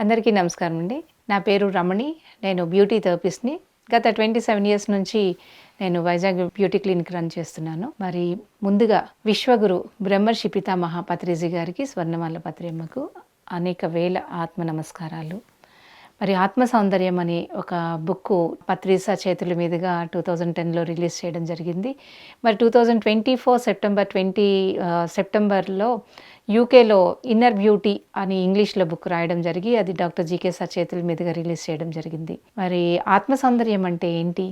అందరికీ నమస్కారం అండి. నా పేరు రమణి. నేను బ్యూటీ థెరపిస్ట్ని. గత ట్వంటీ సెవెన్ ఇయర్స్ నుంచి నేను వైజాగ్ బ్యూటీ క్లినిక్ రన్ చేస్తున్నాను. మరి ముందుగా విశ్వగురు బ్రహ్మర్షి పితామహ పత్రిజీ గారికి స్వర్ణమాల పత్రిమ్మకు అనేక వేల ఆత్మ నమస్కారాలు. మరి ఆత్మ సౌందర్యం అనే ఒక బుక్ పత్రిసా చేతుల మీదుగా టూ థౌజండ్ టెన్లో రిలీజ్ చేయడం జరిగింది. మరి two thousand twenty four September twenty సెప్టెంబర్లో యూకేలో ఇన్నర్ బ్యూటీ అని ఇంగ్లీష్లో బుక్ రాయడం జరిగి అది డాక్టర్ జీకే సార్ చేతుల మీదుగా రిలీజ్ చేయడం జరిగింది. మరి ఆత్మ సౌందర్యం అంటే ఏంటి?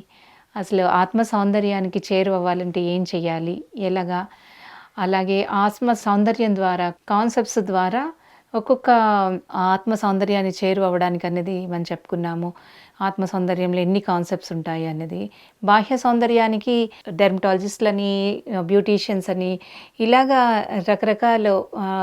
అసలు ఆత్మ సౌందర్యానికి చేరువవ్వాలంటే ఏం చేయాలి ఎలాగా? అలాగే ఆత్మ సౌందర్యం ద్వారా కాన్సెప్ట్స్ ద్వారా ఒక్కొక్క ఆత్మ సౌందర్యాన్ని చేరువవ్వడానికి అనేది మనం చెప్పుకున్నాము. ఆత్మ సౌందర్యంలో ఎన్ని కాన్సెప్ట్స్ ఉంటాయి అనేది బాహ్య సౌందర్యానికి డెర్మటాలజిస్ట్లని బ్యూటీషియన్స్ అని ఇలాగా రకరకాల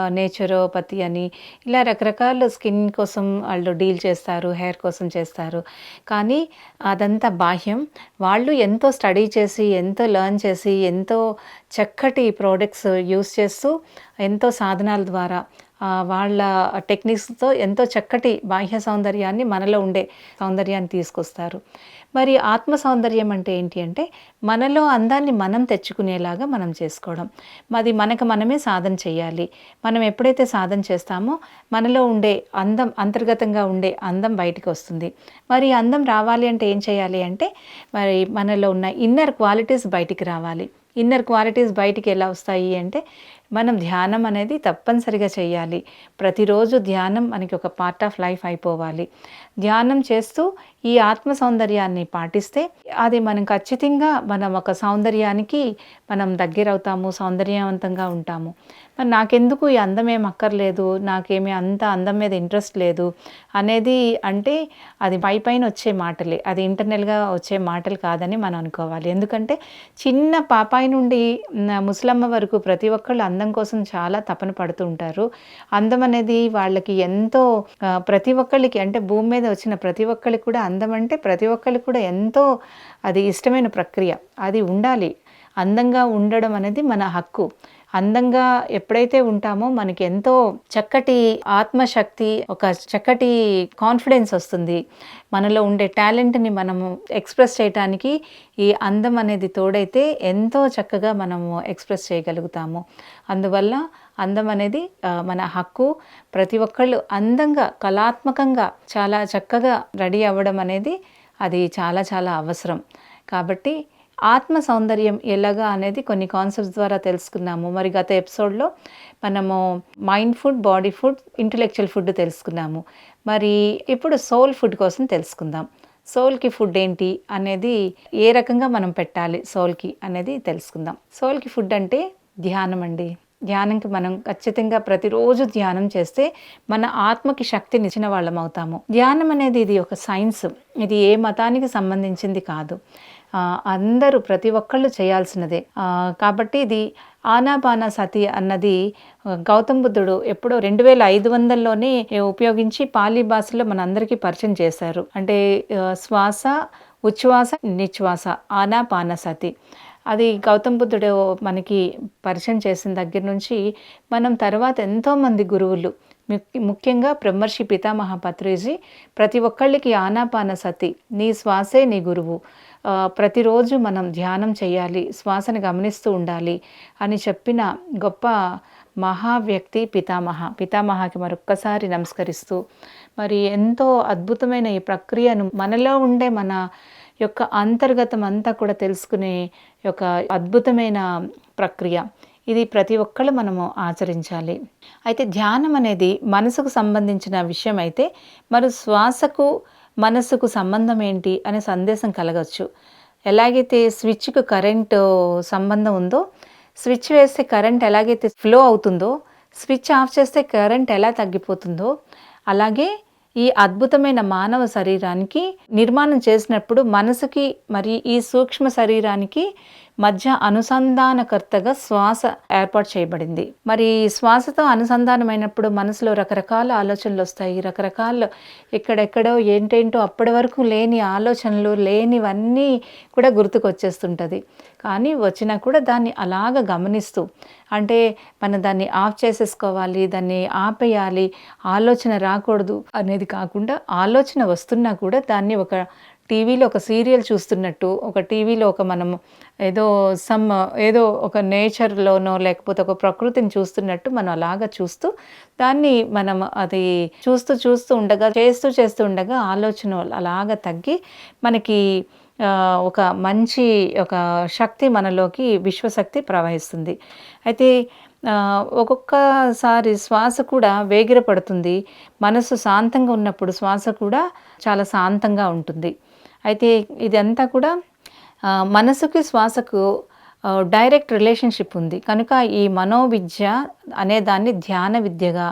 నేచురోపతి అని ఇలా రకరకాల స్కిన్ కోసం వాళ్ళు డీల్ చేస్తారు హెయిర్ కోసం చేస్తారు. కానీ అదంతా బాహ్యం. వాళ్ళు ఎంతో స్టడీ చేసి ఎంతో లర్న్ చేసి ఎంతో చక్కటి ప్రోడక్ట్స్ యూస్ చేస్తూ ఎంతో సాధనాల ద్వారా వాళ్ళ టెక్నిక్స్తో ఎంతో చక్కటి బాహ్య సౌందర్యాన్ని మనలో ఉండే సౌందర్యాన్ని తీసుకొస్తారు. మరి ఆత్మ సౌందర్యం అంటే ఏంటి అంటే మనలో అందాన్ని మనం తెచ్చుకునేలాగా మనం చేసుకోవడం. అది మనకు మనమే సాధన చేయాలి. మనం ఎప్పుడైతే సాధన చేస్తామో మనలో ఉండే అందం అంతర్గతంగా ఉండే అందం బయటకు వస్తుంది. మరి అందం రావాలి అంటే ఏం చేయాలి అంటే మరి మనలో ఉన్న ఇన్నర్ క్వాలిటీస్ బయటికి రావాలి. ఇన్నర్ క్వాలిటీస్ బయటికి ఎలా వస్తాయి అంటే మనం ధ్యానం అనేది తప్పనిసరిగా చేయాలి. ప్రతిరోజు ధ్యానం మనకి ఒక పార్ట్ ఆఫ్ లైఫ్ అయిపోవాలి. ధ్యానం చేస్తూ ఈ ఆత్మ సౌందర్యాన్ని పాటిస్తే అది మనం ఖచ్చితంగా మనం ఒక సౌందర్యానికి మనం దగ్గర అవుతాము సౌందర్యవంతంగా ఉంటాము. మరి నాకెందుకు ఈ అందం ఏం అక్కర్లేదు నాకేమీ అంత అందం మీద ఇంట్రెస్ట్ లేదు అనేది అంటే అది పైపైన వచ్చే మాటలే. అది ఇంటర్నల్గా వచ్చే మాటలు కాదని మనం అనుకోవాలి. ఎందుకంటే చిన్న పాపాయి నుండి ముసలమ్మ వరకు ప్రతి ఒక్కళ్ళు అందం కోసం చాలా తపన పడుతూ ఉంటారు. అందం అనేది వాళ్ళకి ఎంతో ప్రతి ఒక్కళ్ళకి అంటే భూమి మీద వచ్చిన ప్రతి ఒక్కరికి కూడా అందం అంటే ప్రతి ఒక్కరికి కూడా ఎంతో అది ఇష్టమైన ప్రక్రియ. అది ఉండాలి. అందంగా ఉండడం అనేది మన హక్కు. అందంగా ఎప్పుడైతే ఉంటామో మనకి ఎంతో చక్కటి ఆత్మశక్తి ఒక చక్కటి కాన్ఫిడెన్స్ వస్తుంది. మనలో ఉండే టాలెంట్ని మనము ఎక్స్ప్రెస్ చేయటానికి ఈ అందం అనేది తోడైతే ఎంతో చక్కగా మనము ఎక్స్ప్రెస్ చేయగలుగుతాము. అందువల్ల అందం అనేది మన హక్కు. ప్రతి ఒక్కళ్ళు అందంగా కళాత్మకంగా చాలా చక్కగా రెడీ అవ్వడం అనేది అది చాలా చాలా అవసరం. కాబట్టి ఆత్మ సౌందర్యం ఎలాగా అనేది కొన్ని కాన్సెప్ట్స్ ద్వారా తెలుసుకున్నాము. మరి గత ఎపిసోడ్లో మనము mind food body food intellectual food తెలుసుకున్నాము. మరి ఇప్పుడు సోల్ ఫుడ్ కోసం తెలుసుకుందాం. సోల్కి ఫుడ్ ఏంటి అనేది ఏ రకంగా మనం పెట్టాలి సోల్కి అనేది తెలుసుకుందాం. సోల్కి ఫుడ్ అంటే ధ్యానం అండి. ధ్యానంకి మనం ఖచ్చితంగా ప్రతిరోజు ధ్యానం చేస్తే మన ఆత్మకి శక్తిని ఇచ్చిన వాళ్ళం అవుతాము. ధ్యానం అనేది ఇది ఒక సైన్స్ ఇది ఏ మతానికి సంబంధించింది కాదు. అందరూ ప్రతి ఒక్కళ్ళు చేయాల్సినదే. కాబట్టి ఇది ఆనాపాన సతి అన్నది గౌతమ్ బుద్ధుడు ఎప్పుడో రెండు వేల ఐదు వందల్లోనే ఉపయోగించి పాలీ భాషలో మనందరికీ పరిచయం చేశారు. అంటే శ్వాస ఉచ్ఛ్వాస నిశ్వాస ఆనాపాన సతి. అది గౌతమ్ బుద్ధుడు మనకి పరిచయం చేసిన దగ్గర నుంచి మనం తర్వాత ఎంతోమంది గురువులు ముఖ్యంగా బ్రహ్మర్షి పితామహ పత్రిజీ ప్రతి ఒక్కళ్ళకి ఆనాపాన సతి నీ శ్వాసే నీ గురువు ప్రతిరోజు మనం ధ్యానం చేయాలి శ్వాసను గమనిస్తూ ఉండాలి అని చెప్పిన గొప్ప మహా వ్యక్తి పితామహ. పితామహకి మరొక్కసారి నమస్కరిస్తూ మరి ఎంతో అద్భుతమైన ఈ ప్రక్రియను మనలో ఉండే మన యొక్క అంతర్గతం అంతా కూడా తెలుసుకునే యొక్క అద్భుతమైన ప్రక్రియ. ఇది ప్రతి ఒక్కళ్ళు మనము ఆచరించాలి. అయితే ధ్యానం అనేది మనసుకు సంబంధించిన విషయం అయితే మరి శ్వాసకు మనసుకు సంబంధం ఏంటి అనే సందేశం కలగచ్చు. ఎలాగైతే స్విచ్కు కరెంటు సంబంధం ఉందో స్విచ్ వేస్తే కరెంట్ ఎలాగైతే ఫ్లో అవుతుందో స్విచ్ ఆఫ్ చేస్తే కరెంట్ ఎలా తగ్గిపోతుందో అలాగే ఈ అద్భుతమైన మానవ శరీరానికి నిర్మాణం చేసినప్పుడు మనసుకి మరి ఈ సూక్ష్మ శరీరానికి మధ్య అనుసంధానకర్తగా శ్వాస ఏర్పాటు చేయబడింది. మరి శ్వాసతో అనుసంధానమైనప్పుడు మనసులో రకరకాల ఆలోచనలు వస్తాయి. రకరకాల ఎక్కడెక్కడో ఏంటేంటో అప్పటి వరకు లేని ఆలోచనలు లేనివన్నీ కూడా గుర్తుకొచ్చేస్తుంటుంది. కానీ వచ్చినా కూడా దాన్ని అలాగ గమనిస్తూ అంటే మనం దాన్ని ఆఫ్ చేసేసుకోవాలి దాన్ని ఆపేయాలి ఆలోచన రాకూడదు అనేది కాకుండా ఆలోచన వస్తున్నా కూడా దాన్ని ఒక టీవీలో ఒక సీరియల్ చూస్తున్నట్టు ఒక టీవీలో ఒక మనం ఏదో సమ్ ఏదో ఒక నేచర్లోనో లేకపోతే ఒక ప్రకృతిని చూస్తున్నట్టు మనం అలాగా చూస్తూ దాన్ని మనం అది చూస్తూ చూస్తూ ఉండగా చేస్తూ చేస్తూ ఉండగా ఆలోచన అలాగా తగ్గి మనకి ఒక మంచి ఒక శక్తి మనలోకి విశ్వశక్తి ప్రవహిస్తుంది. అయితే ఒక్కొక్కసారి శ్వాస కూడా వేగిరపడుతుంది. మనసు శాంతంగా ఉన్నప్పుడు శ్వాస కూడా చాలా శాంతంగా ఉంటుంది. అయితే ఇదంతా కూడా మనసుకి శ్వాసకు డైరెక్ట్ రిలేషన్షిప్ ఉంది. కనుక ఈ మనోవిద్య అనే దాన్ని ధ్యాన విద్యగా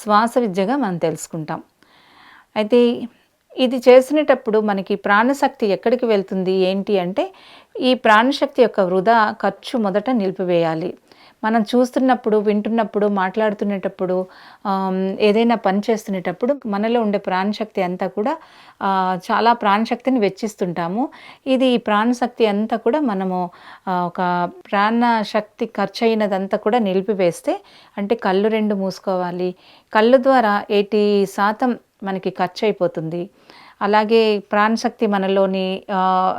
శ్వాస విద్యగా మనం తెలుసుకుంటాం. అయితే ఇది చేసినప్పుడు మనకి ప్రాణశక్తి ఎక్కడికి వెళ్తుంది? ఏంటి అంటే ఈ ప్రాణశక్తి యొక్క వృధా ఖర్చు మొదట నిలిపివేయాలి. మనం చూస్తున్నప్పుడు వింటున్నప్పుడు మాట్లాడుతునేటప్పుడు ఏదైనా పని చేస్తునేటప్పుడు మనలో ఉండే ప్రాణశక్తి అంతా కూడా చాలా ప్రాణశక్తిని వెచ్చిస్తుంటాము. ఇది ఈ ప్రాణశక్తి అంతా కూడా మనము ఒక ప్రాణశక్తి ఖర్చు అయినదంతా కూడా నిలిపివేస్తే అంటే కళ్ళు రెండు మూసుకోవాలి. కళ్ళు ద్వారా ఎయిటీ శాతం మనకి ఖర్చు అయిపోతుంది అలాగే ప్రాణశక్తి మనలోని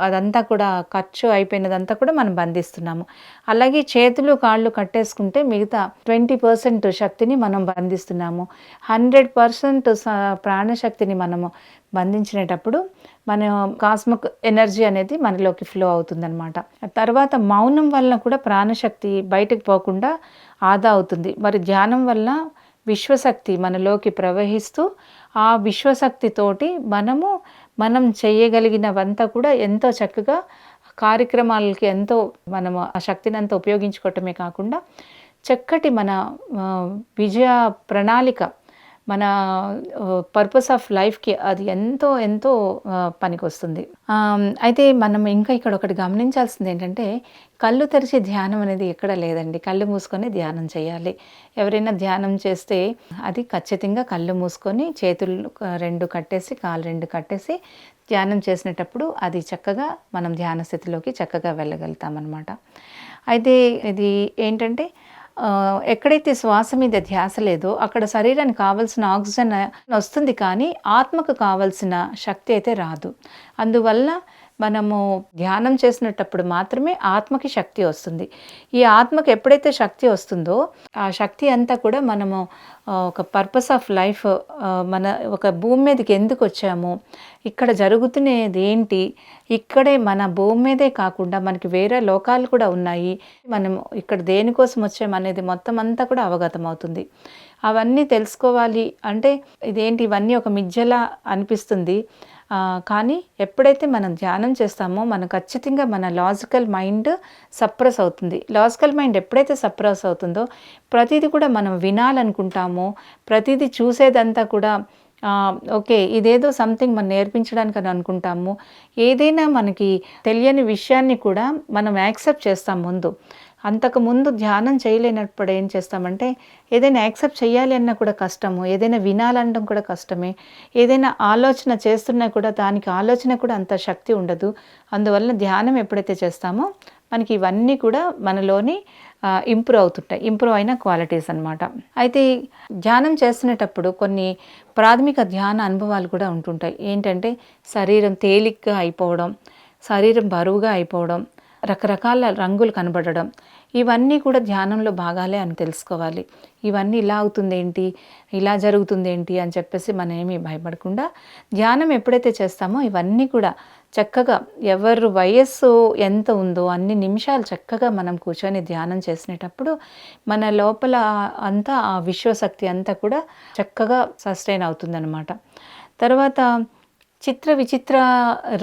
అదంతా కూడా ఖర్చు అయిపోయినదంతా కూడా మనం బంధిస్తున్నాము. అలాగే చేతులు కాళ్ళు కట్టేసుకుంటే మిగతా ట్వంటీ పర్సెంట్ శక్తిని మనం బంధిస్తున్నాము. హండ్రెడ్ పర్సెంట్ ప్రాణశక్తిని మనము బంధించినప్పుడు మన కాస్మిక్ ఎనర్జీ అనేది మనలోకి ఫ్లో అవుతుందన్నమాట. తర్వాత మౌనం వల్ల కూడా ప్రాణశక్తి బయటకు పోకుండా ఆదా అవుతుంది. మరి ధ్యానం వల్ల విశ్వశక్తి మనలోకి ప్రవహిస్తూ ఆ విశ్వశక్తితోటి మనము మనం చేయగలిగినవంతా కూడా ఎంతో చక్కగా కార్యక్రమాలకి ఎంతో మనము ఆ శక్తిని అంతా ఉపయోగించుకోవటమే కాకుండా చక్కటి మన విజయ ప్రణాళిక మన పర్పస్ ఆఫ్ లైఫ్కి అది ఎంతో ఎంతో పనికొస్తుంది. అయితే మనం ఇంకా ఇక్కడ ఒకటి గమనించాల్సింది ఏంటంటే కళ్ళు తెరిచి ధ్యానం అనేది ఎక్కడ లేదండి. కళ్ళు మూసుకొని ధ్యానం చేయాలి. ఎవరైనా ధ్యానం చేస్తే అది ఖచ్చితంగా కళ్ళు మూసుకొని చేతులు రెండు కట్టేసి కాలు రెండు కట్టేసి ధ్యానం చేసినప్పుడు అది చక్కగా మనం ధ్యాన స్థితిలోకి చక్కగా వెళ్ళగలుగుతాం అనమాట అయితే ఇది ఏంటంటే ఎక్కడైతే శ్వాస మీద ధ్యాస లేదో అక్కడ శరీరానికి కావాల్సిన ఆక్సిజన్ వస్తుంది కానీ ఆత్మకు కావలసిన శక్తి అయితే రాదు. అందువల్ల మనము ధ్యానం చేసినప్పుడు మాత్రమే ఆత్మకి శక్తి వస్తుంది. ఈ ఆత్మకి ఎప్పుడైతే శక్తి వస్తుందో ఆ శక్తి అంతా కూడా మనము ఒక పర్పస్ ఆఫ్ లైఫ్ మన ఒక భూమి మీదకి ఎందుకు వచ్చాము ఇక్కడ జరుగుతున్నది ఏంటి ఇక్కడే మన భూమి మీదే కాకుండా మనకి వేరే లోకాలు కూడా ఉన్నాయి మనం ఇక్కడ దేనికోసం వచ్చామనేది మొత్తం అంతా కూడా అవగతం అవుతుంది. అవన్నీ తెలుసుకోవాలి అంటే ఇదేంటి ఇవన్నీ ఒక మిజ్జలా అనిపిస్తుంది. కానీ ఎప్పుడైతే మనం ధ్యానం చేస్తామో మనం ఖచ్చితంగా మన లాజికల్ మైండ్ సప్రెస్ అవుతుంది. లాజికల్ మైండ్ ఎప్పుడైతే సప్రెస్ అవుతుందో ప్రతిదీ కూడా మనం వినాలనుకుంటామో. ప్రతిదీ చూసేదంతా కూడా ఓకే ఇదేదో సంథింగ్ మనం నేర్పించడానికి అని అనుకుంటాము. ఏదైనా మనకి తెలియని విషయాన్ని కూడా మనం యాక్సెప్ట్ చేస్తాం ముందు. అంతకుముందు ధ్యానం చేయలేనప్పుడు ఏం చేస్తామంటే ఏదైనా యాక్సెప్ట్ చేయాలి అన్నా కూడా కష్టము ఏదైనా వినాలనడం కూడా కష్టమే ఏదైనా ఆలోచన చేస్తున్నా కూడా దానికి ఆలోచన కూడా అంత శక్తి ఉండదు. అందువల్ల ధ్యానం ఎప్పుడైతే చేస్తామో మనకి ఇవన్నీ కూడా మనలోని ఇంప్రూవ్ అవుతుంటాయి. ఇంప్రూవ్ అయిన క్వాలిటీస్ అనమాట అయితే ధ్యానం చేస్తున్నటప్పుడు కొన్ని ప్రాథమిక ధ్యాన అనుభవాలు కూడా ఉంటుంటాయి. ఏంటంటే శరీరం తేలిగ్గా అయిపోవడం శరీరం బరువుగా అయిపోవడం రకరకాల రంగులు కనబడడం ఇవన్నీ కూడా ధ్యానంలో భాగాలే అని తెలుసుకోవాలి. ఇవన్నీ ఇలా అవుతుంది ఏంటి ఇలా జరుగుతుంది ఏంటి అని చెప్పేసి మనం ఏమీ భయపడకుండా ధ్యానం ఎప్పుడైతే చేస్తామో ఇవన్నీ కూడా చక్కగా ఎవరు వయస్సు ఎంత ఉందో అన్ని నిమిషాలు చక్కగా మనం కూర్చొని ధ్యానం చేసినప్పుడు మన లోపల అంతా ఆ విశ్వశక్తి అంతా కూడా చక్కగా సస్టైన్ అవుతుందన్నమాట. తర్వాత చిత్ర విచిత్ర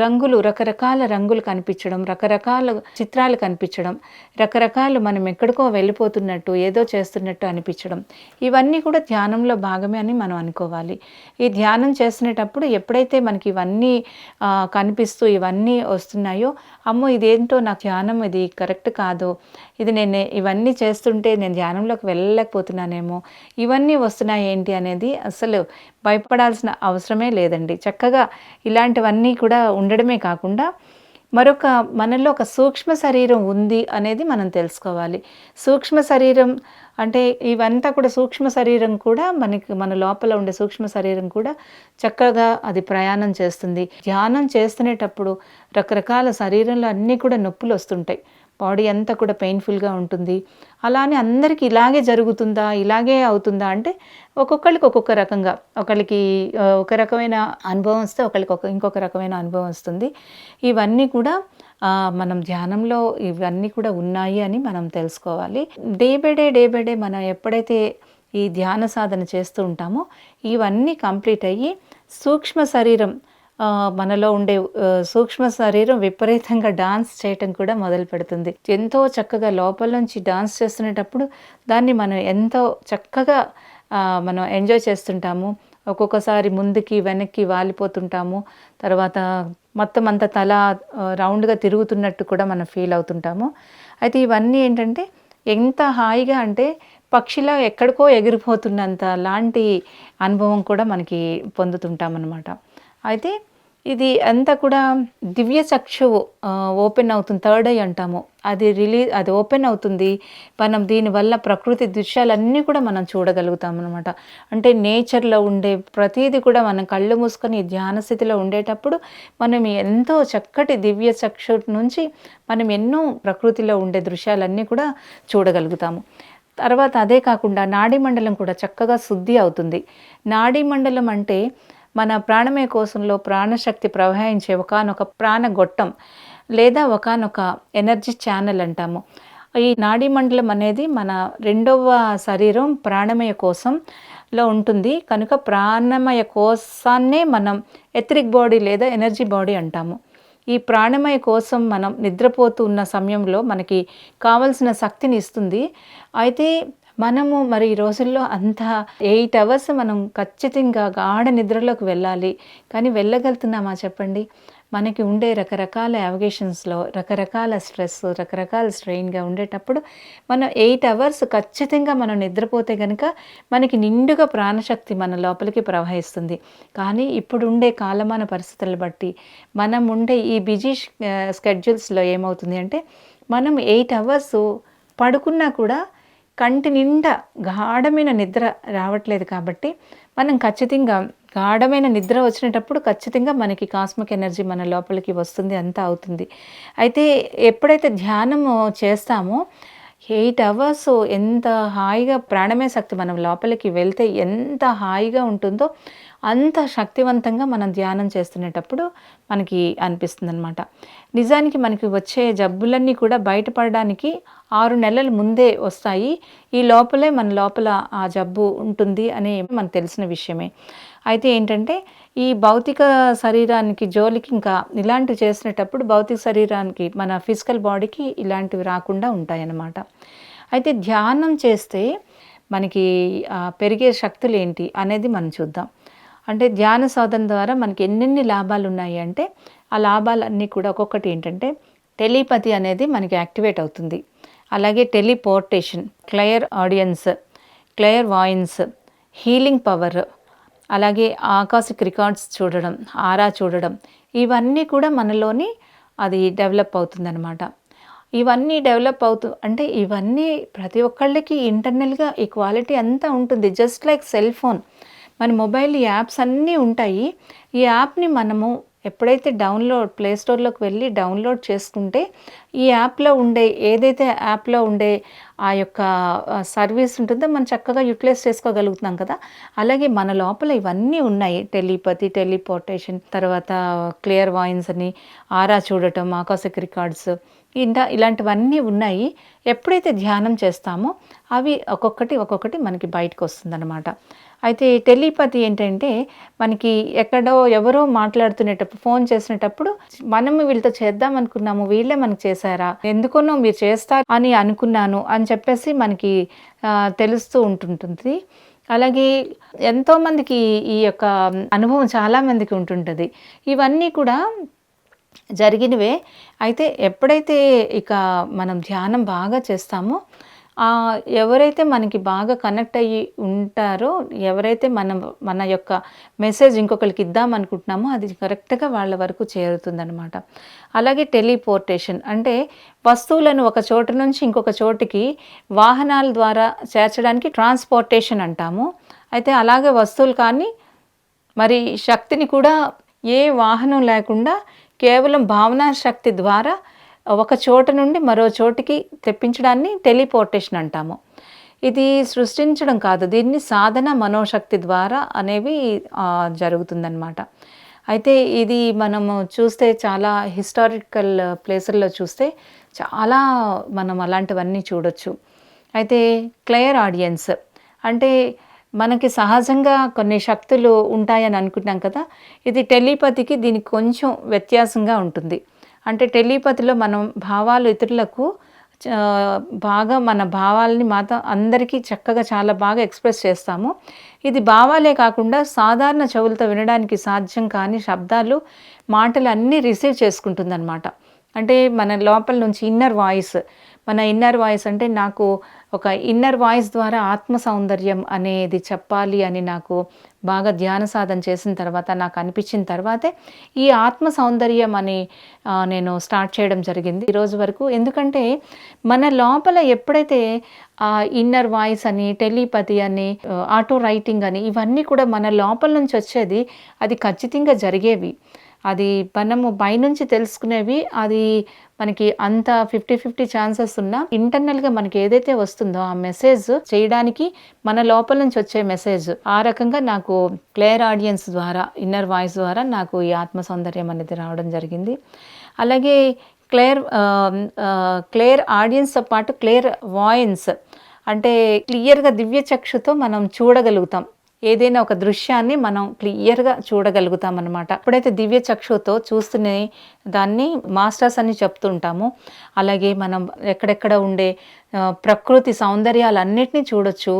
రంగులు రకరకాల రంగులు కనిపించడం రకరకాల చిత్రాలు కనిపించడం రకరకాలు మనం ఎక్కడికో వెళ్ళిపోతున్నట్టు ఏదో చేస్తున్నట్టు అనిపించడం. ఇవన్నీ కూడా ధ్యానంలో భాగమే అని మనం అనుకోవాలి. ఈ ధ్యానం చేస్తున్నప్పుడు ఎప్పుడైతే మనకి ఇవన్నీ కనిపిస్తూ ఇవన్నీ వస్తున్నాయో అమ్మో ఇదేంటో నాకు ధ్యానం ఇది కరెక్ట్ కాదు ఇది నేను ఇవన్నీ చేస్తుంటే నేను ధ్యానంలోకి వెళ్ళలేకపోతున్నానేమో ఇవన్నీ వస్తున్నాయి ఏంటి అనేది అసలు భయపడాల్సిన అవసరమే లేదండి. చక్కగా ఇలాంటివన్నీ కూడా ఉండడమే కాకుండా మరొక మనలో ఒక సూక్ష్మ శరీరం ఉంది అనేది మనం తెలుసుకోవాలి. సూక్ష్మ శరీరం అంటే ఇవంతా కూడా సూక్ష్మ శరీరం కూడా మనకి మన లోపల ఉండే సూక్ష్మ శరీరం కూడా చక్కగా అది ప్రయాణం చేస్తుంది. ధ్యానం చేస్తునేటప్పుడు రకరకాల శరీరంలో అన్నీ కూడా నొప్పులు వస్తుంటాయి. బాడీ అంతా కూడా పెయిన్ఫుల్గా ఉంటుంది. అలానే అందరికీ ఇలాగే జరుగుతుందా ఇలాగే అవుతుందా అంటే ఒక్కొక్కరికి ఒక్కొక్క రకంగా. ఒకళ్ళకి ఒక రకమైన అనుభవం వస్తే ఒకళ్ళకి ఒక ఇంకొక రకమైన అనుభవం వస్తుంది. ఇవన్నీ కూడా మనం ధ్యానంలో ఇవన్నీ కూడా ఉన్నాయి అని మనం తెలుసుకోవాలి. Day by day day by day మనం ఎప్పుడైతే ఈ ధ్యాన సాధన చేస్తూ ఉంటామో ఇవన్నీ కంప్లీట్ అయ్యి సూక్ష్మ శరీరం మనలో ఉండే సూక్ష్మ శరీరం విపరీతంగా డాన్స్ చేయటం కూడా మొదలు పెడుతుంది. ఎంతో చక్కగా లోపల నుంచి డాన్స్ చేస్తునేటప్పుడు దాన్ని మనం ఎంతో చక్కగా మనం ఎంజాయ్ చేస్తుంటాము. ఒక్కొక్కసారి ముందుకి వెనక్కి వాలిపోతుంటాము. తర్వాత మొత్తం అంత తల రౌండ్గా తిరుగుతున్నట్టు కూడా మనం ఫీల్ అవుతుంటాము. అయితే ఇవన్నీ ఏంటంటే ఎంత హాయిగా అంటే పక్షిలా ఎక్కడికో ఎగిరిపోతున్నంత లాంటి అనుభవం కూడా మనకి పొందుతుంటామన్నమాట. అయితే ఇది అంతా కూడా దివ్య చక్షువు ఓపెన్ అవుతుంది థర్డ్ ఐ అంటాము. అది రిలీజ్ అది ఓపెన్ అవుతుంది. మనం దీనివల్ల ప్రకృతి దృశ్యాలన్నీ కూడా మనం చూడగలుగుతాం అనమాట అంటే నేచర్లో ఉండే ప్రతిదీ కూడా మనం కళ్ళు మూసుకొని ధ్యాన స్థితిలో ఉండేటప్పుడు మనం ఎంతో చక్కటి దివ్య చక్షు నుంచి మనం ఎన్నో ప్రకృతిలో ఉండే దృశ్యాలన్నీ కూడా చూడగలుగుతాము. తర్వాత అదే కాకుండా నాడీ మండలం కూడా చక్కగా శుద్ధి అవుతుంది. నాడీ మండలం అంటే మన ప్రాణమయ కోశంలో ప్రాణశక్తి ప్రవహించే ఒకనొక ప్రాణగొట్టం లేదా ఒకనొక ఎనర్జీ ఛానల్ అంటాము. ఈ నాడీ మండలం అనేది మన రెండవ శరీరం ప్రాణమయ కోశంలో ఉంటుంది. కనుక ప్రాణమయ కోశాన్నే మనం ఎథరిక్ బాడీ లేదా ఎనర్జీ బాడీ అంటాము. ఈ ప్రాణమయ కోసం మనం నిద్రపోతూ ఉన్న సమయంలో మనకి కావలసిన శక్తిని ఇస్తుంది. అయితే మనము మరి ఈ రోజుల్లో అంత ఎయిట్ అవర్స్ మనం ఖచ్చితంగా గాఢ నిద్రలోకి వెళ్ళాలి. కానీ వెళ్ళగలుగుతున్నామా చెప్పండి? మనకి ఉండే రకరకాల యావిగేషన్స్లో రకరకాల స్ట్రెస్ రకరకాల స్ట్రెయిన్గా ఉండేటప్పుడు మనం ఎయిట్ అవర్స్ ఖచ్చితంగా మనం నిద్రపోతే కనుక మనకి నిండుగా ప్రాణశక్తి మన లోపలికి ప్రవహిస్తుంది. కానీ ఇప్పుడు ఉండే కాలమాన పరిస్థితులను బట్టి మనం ఉండే ఈ బిజీ స్కెడ్యూల్స్లో ఏమవుతుంది అంటే మనం ఎయిట్ అవర్స్ పడుకున్నా కూడా కంటి నిండా గాఢమైన నిద్ర రావట్లేదు కాబట్టి మనం ఖచ్చితంగా గాఢమైన నిద్ర వచ్చినప్పుడు ఖచ్చితంగా మనకి కాస్మిక్ ఎనర్జీ మన లోపలికి వస్తుంది అంతా అవుతుంది. అయితే ఎప్పుడైతే ధ్యానము చేస్తామో ఎయిట్ అవర్స్ ఎంత హాయిగా ప్రాణమే శక్తి మనం లోపలికి వెళ్తే ఎంత హాయిగా ఉంటుందో అంత శక్తివంతంగా మనం ధ్యానం చేస్తునేటప్పుడు మనకి అనిపిస్తుంది అనమాట నిజానికి మనకి వచ్చే జబ్బులన్నీ కూడా బయటపడడానికి ఆరు నెలల ముందే వస్తాయి. ఈ లోపలే మన లోపల ఆ జబ్బు ఉంటుంది అని మనకు తెలిసిన విషయమే. అయితే ఏంటంటే ఈ భౌతిక శరీరానికి జోలికి ఇంకా ఇలాంటివి చేసినప్పుడు భౌతిక శరీరానికి మన ఫిజికల్ బాడీకి ఇలాంటివి రాకుండా ఉంటాయన్నమాట. అయితే ధ్యానం చేస్తే మనకి పెరిగే శక్తులు ఏంటి అనేది మనం చూద్దాం. అంటే ధ్యాన సాధన ద్వారా మనకి ఎన్నెన్ని లాభాలు ఉన్నాయి అంటే ఆ లాభాలన్నీ కూడా ఒక్కొక్కటి ఏంటంటే టెలిపతి అనేది మనకి యాక్టివేట్ అవుతుంది. అలాగే teleportation clairaudience clairvoyance healing power అలాగే ఆకాశిక్ రికార్డ్స్ చూడడం ఆరా చూడడం ఇవన్నీ కూడా మనలోని అది డెవలప్ అవుతుందన్నమాట. ఇవన్నీ డెవలప్ అవుతూ అంటే ఇవన్నీ ప్రతి ఒక్కళ్ళకి ఇంటర్నల్గా ఈ క్వాలిటీ అంతా ఉంటుంది. Just like cell phone. మన మొబైల్ యాప్స్ అన్నీ ఉంటాయి. ఈ యాప్ని మనము ఎప్పుడైతే డౌన్లోడ్ ప్లే స్టోర్లోకి వెళ్ళి డౌన్లోడ్ చేసుకుంటే ఈ యాప్లో ఉండే ఏదైతే యాప్లో ఉండే ఆ యొక్క సర్వీస్ ఉంటుందో మనం చక్కగా యూటిలైజ్ చేసుకోగలుగుతున్నాం కదా. అలాగే మన లోపల ఇవన్నీ ఉన్నాయి. టెలిపతి టెలిపోర్టేషన్ తర్వాత క్లియర్ వాయిన్స్ అని ఆరా చూడటం ఆకాశిక్ రికార్డ్స్ ఇంత ఇలాంటివన్నీ ఉన్నాయి. ఎప్పుడైతే ధ్యానం చేస్తామో అవి ఒక్కొక్కటి ఒక్కొక్కటి మనకి బయటకు వస్తుందన్నమాట. అయితే టెలిపతి ఏంటంటే మనకి ఎక్కడో ఎవరో మాట్లాడుతునేటప్పుడు ఫోన్ చేసినప్పుడు మనం వీళ్ళతో చేద్దాం అనుకున్నాము వీళ్ళే మనకు చేశారా ఎందుకునో మీరు చేస్తారు అని అనుకున్నాను అని చెప్పేసి మనకి తెలుస్తూ ఉంటుంటుంది. అలాగే ఎంతోమందికి ఈ యొక్క అనుభవం చాలామందికి ఉంటుంటుంది. ఇవన్నీ కూడా జరిగినవే. అయితే ఎప్పుడైతే ఇక మనం ధ్యానం బాగా చేస్తామో ఎవరైతే మనకి బాగా కనెక్ట్ అయ్యి ఉంటారో ఎవరైతే మనం మన యొక్క మెసేజ్ ఇంకొకరికి ఇద్దాం అనుకుంటున్నామో అది కరెక్ట్గా వాళ్ళ వరకు చేరుతుందనమాట అలాగే టెలిపోర్టేషన్ అంటే వస్తువులను ఒక చోటు నుంచి ఇంకొక చోటికి వాహనాల ద్వారా చేర్చడానికి ట్రాన్స్పోర్టేషన్ అంటాము. అయితే అలాగే వస్తువులు కానీ మరి శక్తిని కూడా ఏ వాహనం లేకుండా కేవలం భావనా శక్తి ద్వారా ఒక చోట నుండి మరో చోటికి తెప్పించడాన్ని టెలిపోర్టేషన్ అంటాము. ఇది సృష్టించడం కాదు దీన్ని సాధన మనోశక్తి ద్వారా అనేవి జరుగుతుందన్నమాట. అయితే ఇది మనము చూస్తే చాలా హిస్టారికల్ ప్లేసుల్లో చూస్తే చాలా మనం అలాంటివన్నీ చూడొచ్చు. అయితే క్లియర్ ఆడియన్స్ అంటే మనకి సహజంగా కొన్ని శక్తులు ఉంటాయని అనుకుంటాం కదా ఇది టెలిపతికి దీనికి కొంచెం వ్యత్యాసంగా ఉంటుంది. అంటే టెలిపతిలో మనం భావాలు ఇతరులకు బాగా మన భావాలని మాత్రం అందరికీ చక్కగా చాలా బాగా ఎక్స్ప్రెస్ చేస్తాము. ఇది భావాలే కాకుండా సాధారణ చెవులతో వినడానికి సాధ్యం కాని శబ్దాలు మాటలు అన్నీ రిసీవ్ చేసుకుంటుందన్నమాట. అంటే మన లోపల నుంచి ఇన్నర్ వాయిస్ మన ఇన్నర్ వాయిస్ అంటే నాకు ఒక ఇన్నర్ వాయిస్ ద్వారా ఆత్మ సౌందర్యం అనేది చెప్పాలి అని నాకు బాగా ధ్యాన సాధన చేసిన తర్వాత నాకు అనిపించిన తర్వాతే ఈ ఆత్మ సౌందర్యం అని నేను స్టార్ట్ చేయడం జరిగింది ఈరోజు వరకు. ఎందుకంటే మన లోపల ఎప్పుడైతే ఆ ఇన్నర్ వాయిస్ అని టెలిపతి అని ఆటో రైటింగ్ అని ఇవన్నీ కూడా మన లోపల నుంచి వచ్చేది అది ఖచ్చితంగా జరిగేవి. అది మనము పైనుంచి తెలుసుకునేవి అది మనకి అంత ఫిఫ్టీ ఫిఫ్టీ ఛాన్సెస్ ఉన్నా ఇంటర్నల్గా మనకి ఏదైతే వస్తుందో ఆ మెసేజ్ చేయడానికి మన లోపల నుంచి వచ్చే మెసేజ్. ఆ రకంగా నాకు క్లియర్ ఆడియన్స్ ద్వారా ఇన్నర్ వాయిస్ ద్వారా నాకు ఈ ఆత్మ సౌందర్యం అనేది రావడం జరిగింది. అలాగే క్లియర్ క్లియర్ ఆడియన్స్తో పాటు క్లియర్ వాయిన్స్ అంటే క్లియర్గా దివ్య చక్షుతో మనం చూడగలుగుతాం. ఏదైనా ఒక దృశ్యాన్ని మనం క్లియర్గా చూడగలుగుతామన్నమాట. ఇప్పుడైతే దివ్య చక్షుతో చూస్తూనే దాన్ని మాస్టర్స్ అని చెప్తుంటాము. అలాగే మనం ఎక్కడెక్కడ ఉండే ప్రకృతి సౌందర్యాలన్నిటినీ చూడొచ్చు.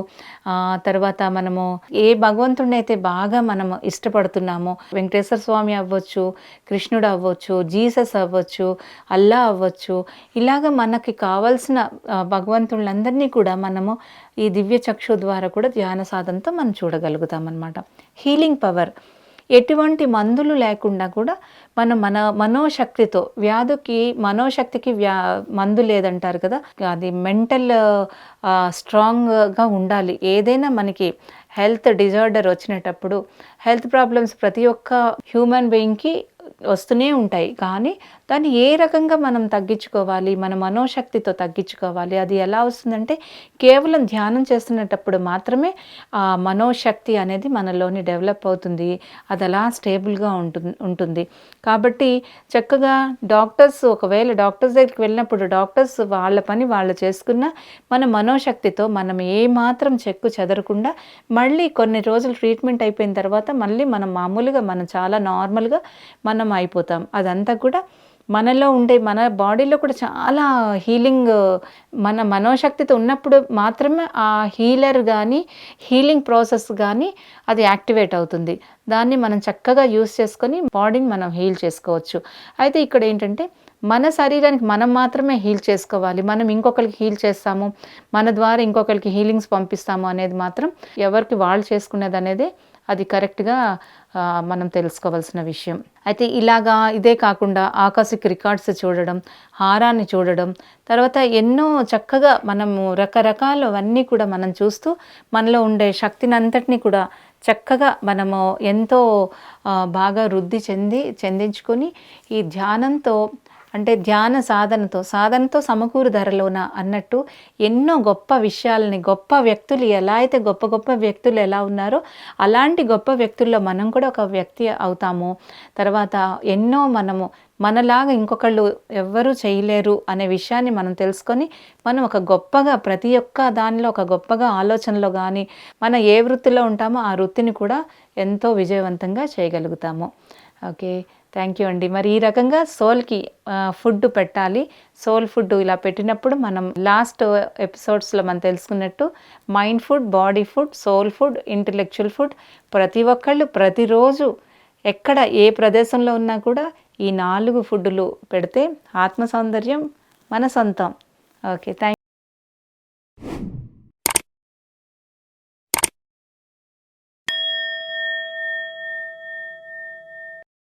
తర్వాత మనము ఏ భగవంతుడిని అయితే బాగా మనం ఇష్టపడుతున్నామో వెంకటేశ్వర స్వామి అవ్వచ్చు కృష్ణుడు అవ్వచ్చు జీసస్ అవ్వచ్చు అల్లా అవ్వచ్చు ఇలాగ మనకి కావాల్సిన భగవంతులందరినీ కూడా మనము ఈ దివ్య చక్షు ద్వారా కూడా ధ్యాన సాధనతో మనం చూడగలుగుతాం అనమాట హీలింగ్ పవర్. ఎటువంటి మందులు లేకుండా కూడా మనం మన మనోశక్తితో వ్యాధికి మనోశక్తికి వ్యా మందు లేదంటారు కదా? అది మెంటల్ స్ట్రాంగ్గా ఉండాలి. ఏదైనా మనకి హెల్త్ డిజార్డర్ వచ్చినప్పుడు హెల్త్ ప్రాబ్లమ్స్ ప్రతి ఒక్క హ్యూమన్ బీయింగ్కి వస్తూనే ఉంటాయి. కానీ దాన్ని ఏ రకంగా మనం తగ్గించుకోవాలి? మన మనోశక్తితో తగ్గించుకోవాలి? అది ఎలా వస్తుందంటే కేవలం ధ్యానం చేస్తున్నప్పుడు మాత్రమే ఆ మనోశక్తి అనేది మనలోని డెవలప్ అవుతుంది. అది అలా స్టేబుల్గా ఉంటుంది ఉంటుంది. కాబట్టి చక్కగా డాక్టర్స్ ఒకవేళ డాక్టర్స్ దగ్గరికి వెళ్ళినప్పుడు డాక్టర్స్ వాళ్ళ పని వాళ్ళు చేసుకున్న మన మనోశక్తితో మనం ఏమాత్రం చెక్కు చెదరకుండా మళ్ళీ కొన్ని రోజులు ట్రీట్మెంట్ అయిపోయిన తర్వాత మళ్ళీ మనం మామూలుగా మనం చాలా నార్మల్గా మనం అయిపోతాం. అదంతా కూడా మనలో ఉండే మన బాడీలో కూడా చాలా హీలింగ్ మన మనోశక్తితో ఉన్నప్పుడు మాత్రమే ఆ హీలర్ కానీ హీలింగ్ ప్రాసెస్ కానీ అది యాక్టివేట్ అవుతుంది. దాన్ని మనం చక్కగా యూస్ చేసుకొని బాడీని మనం హీల్ చేసుకోవచ్చు. అయితే ఇక్కడ ఏంటంటే మన శరీరానికి మనం మాత్రమే హీల్ చేసుకోవాలి. మనం ఇంకొకరికి హీల్ చేస్తాము మన ద్వారా ఇంకొకరికి హీలింగ్స్ పంపిస్తాము అనేది మాత్రం ఎవరికి వాళ్ళు చేసుకునేది అనేది అది కరెక్ట్గా మనం తెలుసుకోవాల్సిన విషయం. అయితే ఇలాగా ఇదే కాకుండా ఆకాశిక్ రికార్డ్స్ చూడడం హారాన్ని చూడడం తర్వాత ఎన్నో చక్కగా మనము రకరకాలవన్నీ కూడా మనం చూస్తూ మనలో ఉండే శక్తిని అంతటినీ కూడా చక్కగా మనము ఎంతో బాగా వృద్ధి చెంది చెందించుకొని ఈ ధ్యానంతో అంటే ధ్యాన సాధనతో సాధనతో సమకూరు ధరలోన అన్నట్టు ఎన్నో గొప్ప విషయాలని గొప్ప వ్యక్తులు ఎలా అయితే గొప్ప గొప్ప వ్యక్తులు ఎలా ఉన్నారో అలాంటి గొప్ప వ్యక్తుల్లో మనం కూడా ఒక వ్యక్తి అవుతాము. తర్వాత ఎన్నో మనము మనలాగా ఇంకొకళ్ళు ఎవ్వరూ చేయలేరు అనే విషయాన్ని మనం తెలుసుకొని మనం ఒక గొప్పగా ప్రతి ఒక్క దానిలో ఒక గొప్పగా ఆలోచనలో కానీ మనం ఏ వృత్తిలో ఉంటామో ఆ వృత్తిని కూడా ఎంతో విజయవంతంగా చేయగలుగుతాము. ఓకే. థ్యాంక్ యూ అండి మరి ఈ రకంగా సోల్కి ఫుడ్ పెట్టాలి. సోల్ ఫుడ్ ఇలా పెట్టినప్పుడు మనం లాస్ట్ ఎపిసోడ్స్లో మనం తెలుసుకున్నట్టు mind food body food soul food intellectual food ప్రతి ఒక్కళ్ళు ప్రతిరోజు ఎక్కడ ఏ ప్రదేశంలో ఉన్నా కూడా ఈ నాలుగు ఫుడ్లు పెడితే ఆత్మ సౌందర్యం మన సొంతం. Okay thank